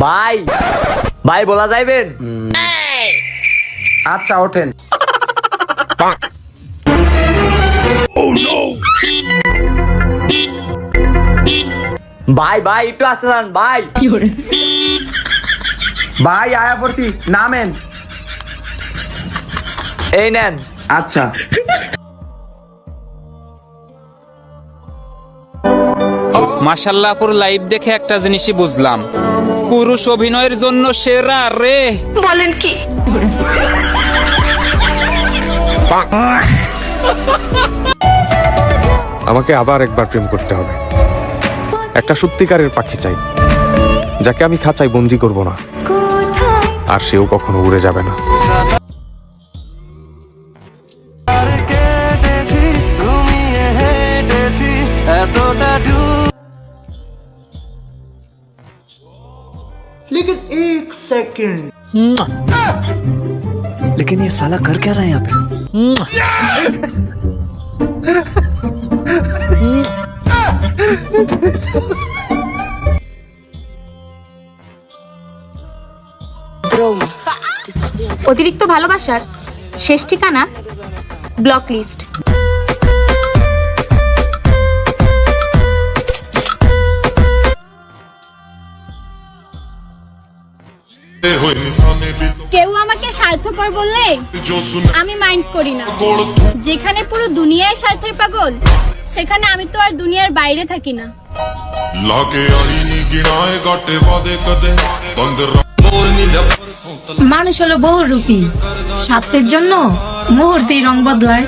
ভাই ভাই বলা যাইবেন? আচ্ছা ওঠেন। ভাই ভাই একটু আসতে যান ভাই। ভাই আয়া পড়ছি নামেন। এই নেন। আচ্ছা। মাসাল্লাহ পুরো লাইভ দেখে একটা জিনিসই বুঝলাম। পুরুষ অভিনয়ের জন্য সেরা রে। বলেন কি? আমাকে আবার একবার প্রেম করতে হবে। একটা সত্যিকারের পাখি চাই যাকে আমি খাঁচাই বন্দি করব না। আর সেও কখনো উড়ে যাবে না। लेकिन ये साला कर क्या रहा है यहाँ पे অতিরিক্ত ভালোবাসার শেষ ঠিকানা ব্লক লিস্ট কেউ আমাকে স্বার্থপর বললে আমি মাইন্ড করি না। যেখানে পুরো দুনিয়ায় স্বার্থের পাগল সেখানে আমি তো আর দুনিয়ার বাইরে থাকি না। মানুষ হলো বহু রূপী স্বার্থের জন্য মুহূর্তেই রং বদলায়।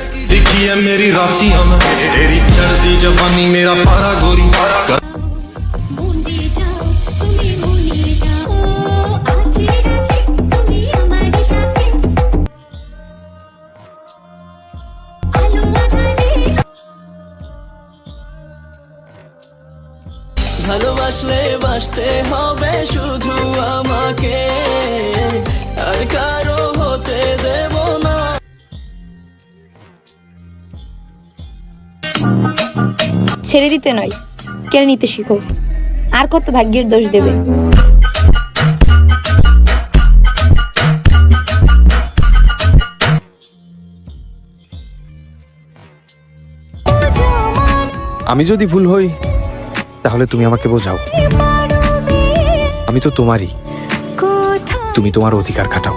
ভালোবাসলে বাসতে হবে শুধু আমাকে। আর কারও হতে দেব না। ছেড়ে দিতে নয় কেড়ে নিতে শিখো। আর কত ভাগ্যের দোষ দেবে? আমি যদি ভুল হই তাহলে তুমি আমাকে বোঝাও। আমি তো তোমারই। তুমি তোমার অধিকার খাটাও।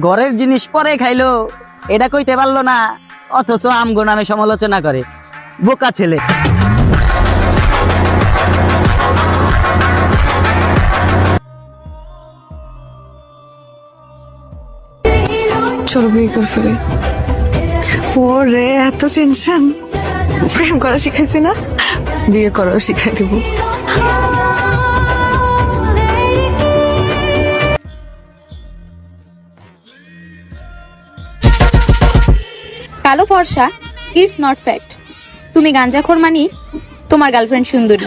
ঘরের জিনিস পরে খাইলো, এটা কইতে পারল না, অথচ আমগো নামে সমালোচনা করে। বোকা ছেলে। চলো বিয়ে করে ফেলে ওরে, এত টেনশন প্রেম করা শিখাইছি না? বিয়ে করাও শিখাই দেব। কালো ফর্সা ইটস নট ফ্যাক্ট তুমি গাঞ্জাখোর মানি, তোমার গার্লফ্রেন্ড সুন্দরী।